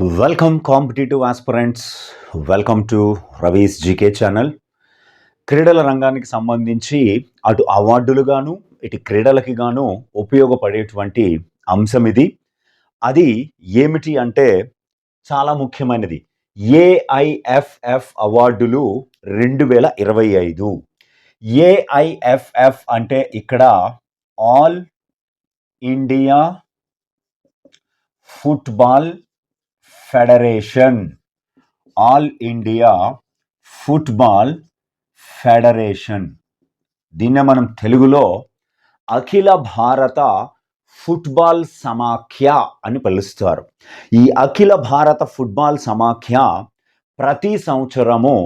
Welcome competitive aspirants welcome to Ravi's GK channel క్రీడల రంగానికి సంబంధించి అటు అవార్డులుగాను ఇటు క్రీడలకి గాను ఉపయోగపడేటువంటి అంశం ఇది. అది ఏమిటి అంటే చాలా ముఖ్యమైనది. ఏఐఎఫ్ఎఫ్ అవార్డులు రెండు వేల ఇరవై ఐదు. ఏఐఎఫ్ఎఫ్ అంటే ఇక్కడ all India football federation all India football federation. దీన్నే మనం తెలుగులో అఖిల భారత ఫుట్బాల్ సమాఖ్య అని పిలుస్తారు. ఈ అఖిల భారత ఫుట్బాల్ సమాఖ్య ప్రతి సంవత్సరము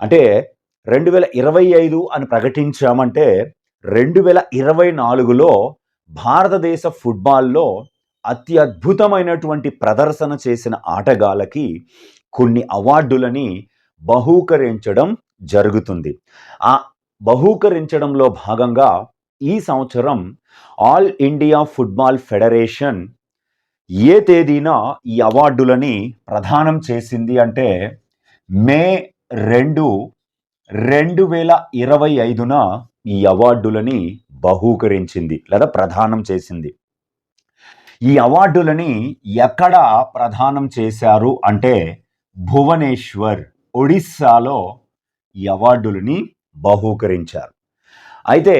అంటే రెండు వేల ఇరవై ఐదు అని ప్రకటించామంటే రెండు వేల ఇరవై నాలుగులో భారతదేశ ఫుట్బాల్లో అత్యద్భుతమైనటువంటి ప్రదర్శన చేసిన ఆటగాళ్ళకి కొన్ని అవార్డులని బహూకరించడం జరుగుతుంది. ఆ బహూకరించడంలో భాగంగా ఈ సంవత్సరం ఆల్ ఇండియా ఫుట్బాల్ ఫెడరేషన్ ఏ తేదీన ఈ అవార్డులని ప్రదానం చేసింది అంటే మే రెండు రెండు వేల ఇరవై ఐదున ఈ అవార్డులని బహూకరించింది లేదా ప్రదానం చేసింది ఈ అవార్డులని ఎక్కడ ప్రదానం చేశారు అంటే భువనేశ్వర్ ఒడిస్సాలో ఈ అవార్డులని బహూకరించారు. అయితే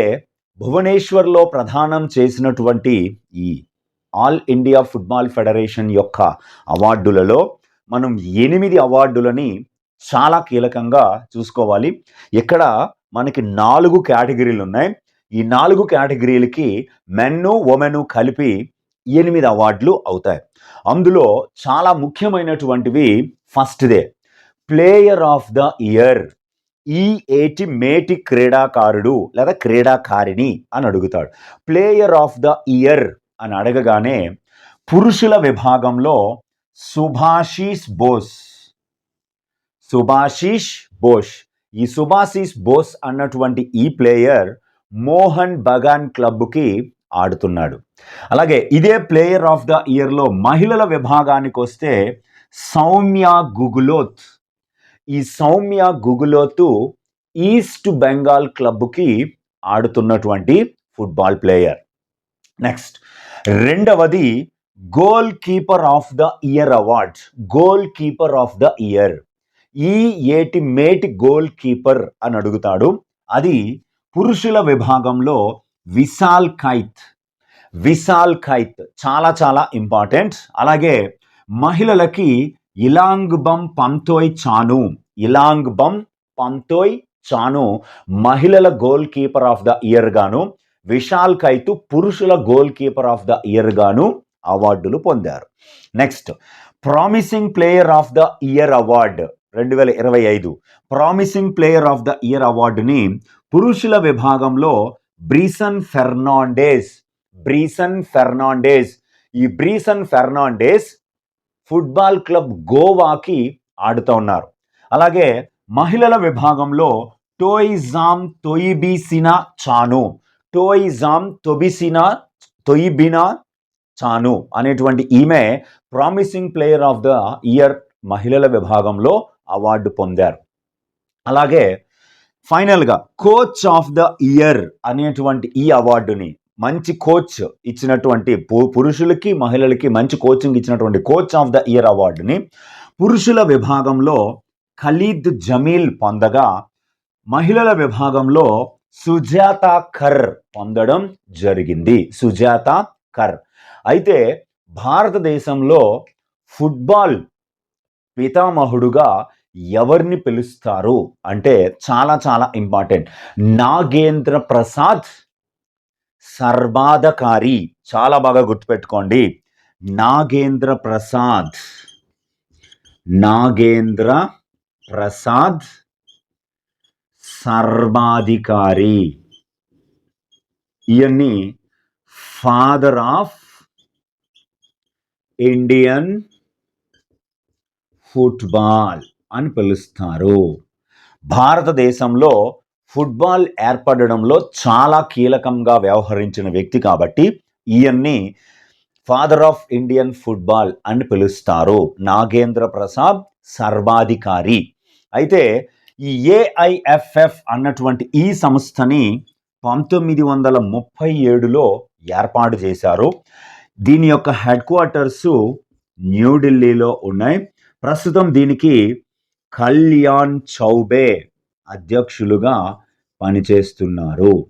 భువనేశ్వర్లో ప్రదానం చేసినటువంటి ఈ ఆల్ ఇండియా ఫుట్బాల్ ఫెడరేషన్ యొక్క అవార్డులలో మనం ఎనిమిది అవార్డులని చాలా కీలకంగా చూసుకోవాలి. ఇక్కడ మనకి నాలుగు కేటగిరీలు ఉన్నాయి ఈ నాలుగు కేటగిరీలకి మెన్ను ఉమెను కలిపి ఎనిమిది అవార్డులు అవుతాయి. అందులో చాలా ముఖ్యమైనటువంటివి ఫస్ట్దే ప్లేయర్ ఆఫ్ ద ఇయర్ ఈ ఏటి మేటి క్రీడాకారుడు లేదా క్రీడాకారిణి అని అడుగుతాడు. ప్లేయర్ ఆఫ్ ద ఇయర్ అని అడగగానే పురుషుల విభాగంలో సుభాషిష్ బోస్. సుభాషిష్ బోస్. ఈ సుభాషిష్ బోస్ అన్నటువంటి ఈ ప్లేయర్ మోహన్ బగాన్ క్లబ్కి ఆడుతున్నాడు. అలాగే ఇదే ప్లేయర్ ఆఫ్ ద ఇయర్లో మహిళల విభాగానికి వస్తే సౌమ్య గుగులోత్. ఈ సౌమ్య గుగులోతు ఈస్ట్ బెంగాల్ క్లబ్కి ఆడుతున్నటువంటి ఫుట్బాల్ ప్లేయర్. నెక్స్ట్ రెండవది goalkeeper of the year award. Goalkeeper of the year. ఈ ఏటి మేటి గోల్ కీపర్ అని అడుగుతాడు. అది పురుషుల విభాగంలో విశాల్ ఖైత్ విశాల్ ఖైత్ చాలా చాలా ఇంపార్టెంట్. అలాగే మహిళలకి ఇలాంగ్ బం పంతోయ్ చాను. ఇలాంగ్ బం పంతోయ్ చాను. మహిళల goalkeeper of the year గాను విశాల్ ఖైతు పురుషుల goalkeeper of the year గాను అవార్డులు పొందారు. Next promising player of the year award రెండు వేల ఇరవై ఐదు. Promising player of the year అవార్డుని పురుషుల విభాగంలో బ్రీసన్ ఫెర్నాండేస్ బ్రీసన్ ఫెర్నాండేస్ ఈ బ్రీసన్ ఫెర్నాండేస్ ఫుట్బాల్ క్లబ్ గోవాకి ఆడుతూ ఉన్నారు. అలాగే మహిళల విభాగంలో టోయిజామ్ తొయిబిసినా చాను టోయిజామ్ తొబిసినా తొయిబినా చాను అనేటువంటి ఈమె promising player of the year మహిళల విభాగంలో అవార్డు పొందారు. అలాగే ఫైనల్గా కోచ్ ఆఫ్ ద ఇయర్ అనేటువంటి ఈ అవార్డుని మంచి కోచ్ ఇచ్చినటువంటి పు- పురుషులకి మహిళలకి మంచి కోచింగ్ ఇచ్చినటువంటి కోచ్ ఆఫ్ ద ఇయర్ అవార్డుని పురుషుల విభాగంలో ఖలీద్ జమీల్ పొందగా మహిళల విభాగంలో సుజాత ఖర్ పొందడం జరిగింది. సుజాత ఖర్ అయితే భారతదేశంలో ఫుట్బాల్ పితామహుడుగా ఎవరిని పిలుస్తారు? అంటే చాలా చాలా ఇంపార్టెంట్. నాగేంద్ర ప్రసాద్ సర్వాధకారి. చాలా బాగా గుర్తుపెట్టుకోండి. నాగేంద్ర ప్రసాద్. నాగేంద్ర ప్రసాద్ సర్వాధికారి. ఇవన్నీ ఫాదర్ ఆఫ్ ఇండియన్ ఫుట్బాల్ అని పిలుస్తారు. భారతదేశంలో ఫుట్బాల్ ఏర్పడడంలో చాలా కీలకంగా వ్యవహరించిన వ్యక్తి కాబట్టి ఈయన్ని ఫాదర్ ఆఫ్ ఇండియన్ ఫుట్బాల్ అని పిలుస్తారు. నాగేంద్ర ప్రసాద్ సర్వాధికారి. అయితే ఈ ఏఐఎఫ్ఎఫ్ అన్నటువంటి ఈ సంస్థని పంతొమ్మిది వందల ముప్పై ఏడులో ఏర్పాటు చేశారు. దీని యొక్క హెడ్ క్వార్టర్సు న్యూఢిల్లీలో ఉన్నాయి. ప్రస్తుతం దీనికి కళ్యాణ్ చౌబే అధ్యక్షులుగా పనిచేస్తున్నారు.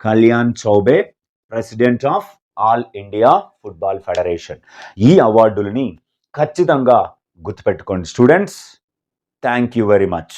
Kalyan Chaubey president of all India football federation. ఈ అవార్డులని ఖచ్చితంగా గుర్తుపెట్టుకోండి. Students thank you very much.